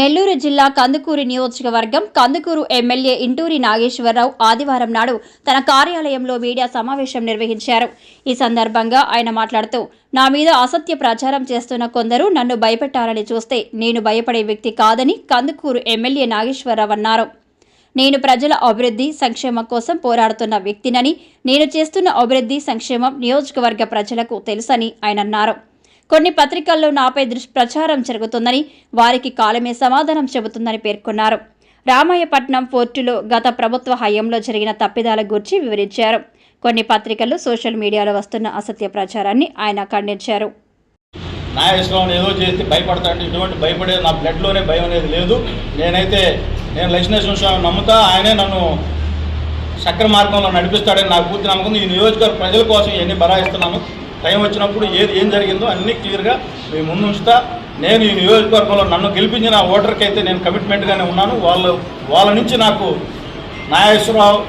నెల్లూరు జిల్లా కందుకూరు నియోజకవర్గం కందుకూరు ఎమ్మెల్యే ఇంటూరి నాగేశ్వరరావు ఆదివారం నాడు తన కార్యాలయంలో మీడియా సమావేశం నిర్వహించారు. ఈ సందర్భంగా ఆయన మాట్లాడుతూ నా మీద అసత్య ప్రచారం చేస్తున్న కొందరు నన్ను భయపెట్టాలని చూస్తే నేను భయపడే వ్యక్తి కాదని కందుకూరు ఎమ్మెల్యే నాగేశ్వరరావు అన్నారు. నేను ప్రజల అభివృద్ధి సంక్షేమం కోసం పోరాడుతున్న వ్యక్తినని నేను చేస్తున్న అభివృద్ధి సంక్షేమం నియోజకవర్గ ప్రజలకు తెలుసని ఆయన అన్నారు. కొన్ని పత్రికల్లో నాపై దుష్ప్రచారం జరుగుతుందని వారికి కాలమే సమాధానం చెబుతుందని పేర్కొన్నారు. రామాయపట్నం ఫోర్టులో గత ప్రభుత్వ హయాంలో జరిగిన తప్పిదాల గురించి వివరించారు. కొన్ని పత్రికలు సోషల్ మీడియాలో వస్తున్న అసత్య ప్రచారాన్ని ఆయన ఖండించారు. నా నాగేశ్వరరావుని ఏదో చేసి భయపడతాడు ఇటువంటి భయపడేది నా బ్లడ్లోనే భయం అనేది లేదు. నేనైతే నేను లక్ష్మీనరసింహ స్వామి నమ్ముతా ఆయనే నన్ను చక్ర మార్గంలో నడిపిస్తాడని నాకు పూర్తి నమ్మకం. ఈ నియోజకవర్గ ప్రజల కోసం ఇవన్నీ బరాయిస్తున్నాను. టైం వచ్చినప్పుడు ఏది ఏం జరిగిందో అన్నీ క్లియర్గా మీ ముందు ఉంచుతా. నేను ఈ నియోజకవర్గంలో నన్ను గెలిపించిన ఓటర్కి అయితే నేను కమిట్మెంట్గానే ఉన్నాను. వాళ్ళు వాళ్ళ నుంచి నాకు నాగేశ్వరరావు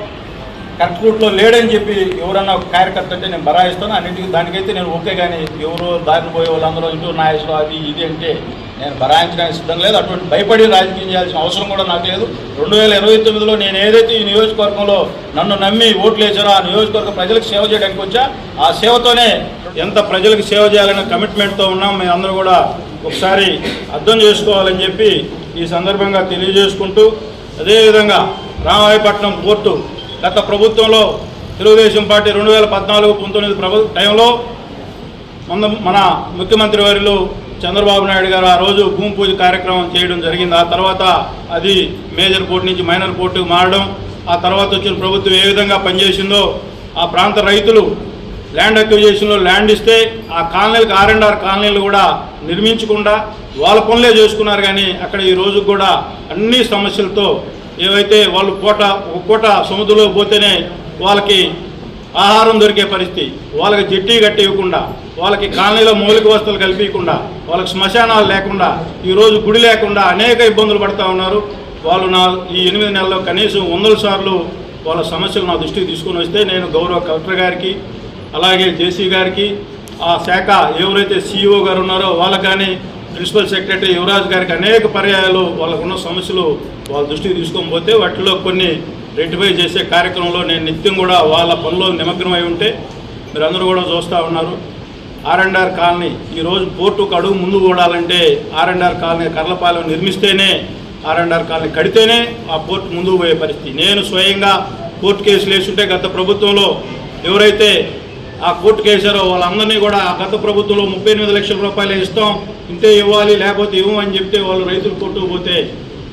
కరెక్ట్ లేడని చెప్పి ఎవరన్నా కార్యకర్త అంటే నేను బరాయిస్తాను. అన్నింటికి దానికైతే నేను ఓకే కానీ ఎవరు దారిని పోయే వాళ్ళందరూ ఇంటూ నాయకులు అది ఇది అంటే నేను బరాయించడానికి సిద్ధం లేదు. అటువంటి భయపడి రాజకీయం చేయాల్సిన అవసరం కూడా నాకు లేదు. రెండు వేల ఇరవై తొమ్మిదిలో నేను ఏదైతే ఈ నియోజకవర్గంలో నన్ను నమ్మి ఓట్లు వేసారో ఆ నియోజకవర్గ ప్రజలకు సేవ చేయడానికి వచ్చా ఆ సేవతోనే ఎంత ప్రజలకు సేవ చేయాలనే కమిట్మెంట్తో ఉన్నాం. మేము అందరూ కూడా ఒకసారి అర్థం చేసుకోవాలని చెప్పి ఈ సందర్భంగా తెలియజేసుకుంటూ అదేవిధంగా రామాయపట్నం పోర్టు గత ప్రభుత్వంలో తెలుగుదేశం పార్టీ రెండు వేల పద్నాలుగు పంతొమ్మిది ప్రభు టైంలో మన మన ముఖ్యమంత్రి వారిలో చంద్రబాబు నాయుడు గారు ఆ రోజు భూమి పూజ కార్యక్రమం చేయడం జరిగింది. ఆ తర్వాత అది మేజర్ పోర్ట్ నుంచి మైనర్ పోర్టుకు మారడం ఆ తర్వాత వచ్చిన ప్రభుత్వం ఏ విధంగా పనిచేసిందో ఆ ప్రాంత రైతులు ల్యాండ్ అక్విజేషన్లో ల్యాండ్ ఇస్తే ఆ కాలనీలకు ఆర్ అండ్ ఆర్ కాలనీలు కూడా నిర్మించకుండా వాళ్ళ పనులే చేసుకున్నారు. కానీ అక్కడ ఈ రోజు కూడా అన్ని సమస్యలతో ఏవైతే వాళ్ళు పూట ఒక పూట సముద్రంలో పోతేనే వాళ్ళకి ఆహారం దొరికే పరిస్థితి. వాళ్ళకి జట్టి గట్టి ఇవ్వకుండా వాళ్ళకి కాలనీలో మౌలిక వస్తువులు కల్పించకుండా వాళ్ళకి శ్మశానాలు లేకుండా ఈరోజు గుడి లేకుండా అనేక ఇబ్బందులు పడుతూ ఉన్నారు. వాళ్ళు నా ఈ ఎనిమిది నెలల్లో కనీసం వందల సార్లు వాళ్ళ సమస్యలు నా దృష్టికి తీసుకొని వస్తే నేను గౌరవ కలెక్టర్ గారికి అలాగే జేసీ గారికి ఆ శాఖ ఎవరైతే సీఈఓ గారు ఉన్నారో వాళ్ళకి కానీ ప్రిన్సిపల్ సెక్రటరీ యువరాజ్ గారికి అనేక పర్యాయాలు వాళ్ళకున్న సమస్యలు వాళ్ళ దృష్టికి తీసుకొని పోతే వాటిలో కొన్ని రెక్టిఫై చేసే కార్యక్రమంలో నేను నిత్యం కూడా వాళ్ళ పనిలో నిమగ్నమై ఉంటే మీరందరూ కూడా చూస్తూ ఉన్నారు. ఆర్ఎండ్ఆర్ కాలనీ ఈరోజు పోర్టుకు అడుగు ముందు కూడాలంటే R and R colony Karlapalem నిర్మిస్తేనే R and R colony కడితేనే ఆ పోర్టు ముందుకు పోయే పరిస్థితి. నేను స్వయంగా కోర్టు కేసులు వేస్తుంటే గత ప్రభుత్వంలో ఎవరైతే ఆ కోర్టు కేసారో వాళ్ళందరినీ కూడా ఆ గత ప్రభుత్వంలో ముప్పై ఎనిమిది లక్షల రూపాయలు ఇస్తాం. ఇంతే ఇవ్వాలి లేకపోతే ఇవ్వమని చెప్తే వాళ్ళు రైతులు కొట్టుకు పోతే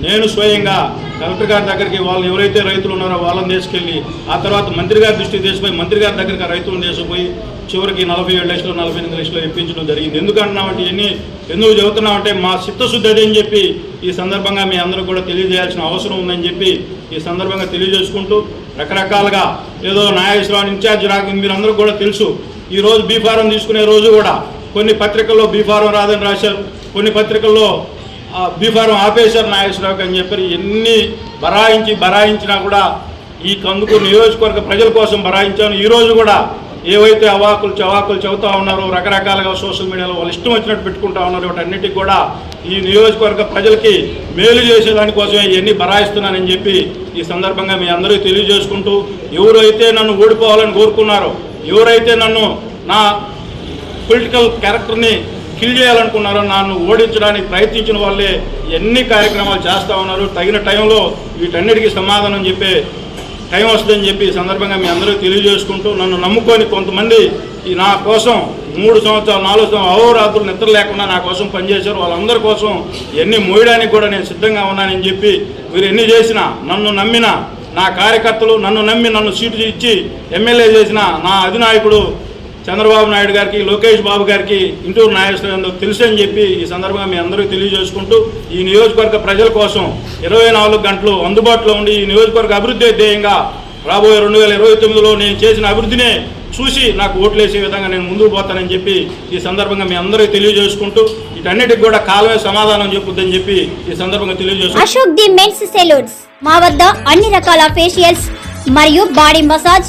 నేను స్వయంగా కలెక్టర్ గారి దగ్గరికి వాళ్ళు ఎవరైతే రైతులు ఉన్నారో వాళ్ళని తీసుకెళ్ళి ఆ తర్వాత మంత్రి గారి దృష్టికి తీసుకుపోయి మంత్రి గారి దగ్గరికి రైతులను తీసుకుపోయి చివరికి నలభై ఏడు లక్షలు నలభై ఎనిమిది లక్షలు ఇప్పించడం జరిగింది. ఎందుకు అంటున్నామంటే ఇవన్నీ ఎందుకు చెబుతున్నామంటే మా చిత్తశుద్ధి అదే అని చెప్పి ఈ సందర్భంగా మీ అందరూ కూడా తెలియజేయాల్సిన అవసరం ఉందని చెప్పి ఈ సందర్భంగా తెలియజేసుకుంటూ రకరకాలుగా ఏదో నాగేశ్వరరావు ఇన్ఛార్జ్ రాక మీరు అందరూ కూడా తెలుసు. ఈరోజు బీఫారం తీసుకునే రోజు కూడా కొన్ని పత్రికల్లో బీఫారం రాదని రాశారు. కొన్ని పత్రికల్లో బీఫారం ఆపేశారు నాగేశ్వరరావుకి అని చెప్పి ఎన్ని బరాయించి బరాయించినా కూడా ఈ కందుకు నియోజకవర్గ ప్రజల కోసం బరాయించాను. ఈరోజు కూడా ఏవైతే అవాకులు చవాకులు చెబుతూ ఉన్నారో రకరకాలుగా సోషల్ మీడియాలో వాళ్ళు ఇష్టం వచ్చినట్టు పెట్టుకుంటా ఉన్నారు వాటన్నిటికీ కూడా ఈ నియోజకవర్గ ప్రజలకి మేలు చేసేదానికోసమే ఇవన్నీ బరాయిస్తున్నానని చెప్పి ఈ సందర్భంగా మీ అందరికీ తెలియజేసుకుంటూ ఎవరైతే నన్ను ఓడిపోవాలని కోరుకున్నారో ఎవరైతే నన్ను నా పొలిటికల్ క్యారెక్టర్ని కిల్ చేయాలనుకున్నారో నన్ను ఓడించడానికి ప్రయత్నించిన వాళ్ళే ఎన్ని కార్యక్రమాలు చేస్తూ ఉన్నారు తగిన టైంలో వీటన్నిటికీ సమాధానం చెప్పే టైం వస్తుందని చెప్పి ఈ సందర్భంగా మీ అందరూ తెలియజేసుకుంటూ నన్ను నమ్ముకొని కొంతమంది ఈ నా కోసం మూడు సంవత్సరాలు నాలుగు సంవత్సరాలు అహోరాత్రులు నిద్ర లేకుండా నా కోసం పనిచేశారు. వాళ్ళందరి కోసం ఎన్ని మోయడానికి కూడా నేను సిద్ధంగా ఉన్నానని చెప్పి మీరు ఎన్ని చేసినా నన్ను నమ్మిన నా కార్యకర్తలు నన్ను నమ్మి నన్ను సీటు ఇచ్చి ఎమ్మెల్యే చేసిన నా అధినాయకుడు చంద్రబాబు నాయుడు గారికి లోకేష్ బాబు గారికి ఇంటూరు నాగేశ్వరరావు తెలుసు అని చెప్పి ఈ సందర్భంగా మీ అందరికీ తెలియజేసుకుంటూ ఈ నియోజకవర్గ ప్రజల కోసం ఇరవై నాలుగు గంటలు అందుబాటులో ఉండి ఈ నియోజకవర్గ అభివృద్ధి ధ్యేయంగా రాబోయే రెండు వేల ఇరవై తొమ్మిదిలో నేను చేసిన అభివృద్ధినే చూసి నాకు ఓట్లు వేసే విధంగా నేను ముందుకు పోతానని చెప్పి ఈ సందర్భంగా మీ అందరికీ తెలియజేసుకుంటూ వీటన్నిటికి కూడా కాలమే సమాధానం చెప్పుద్దని చెప్పి ఈ సందర్భంగా తెలియజేసుకుంటూ అశోక్ ది మెన్స్ సెలూన్స్. మా వద్ద అన్ని రకాల ఫేషియల్స్ మరియు బాడీ మసాజ్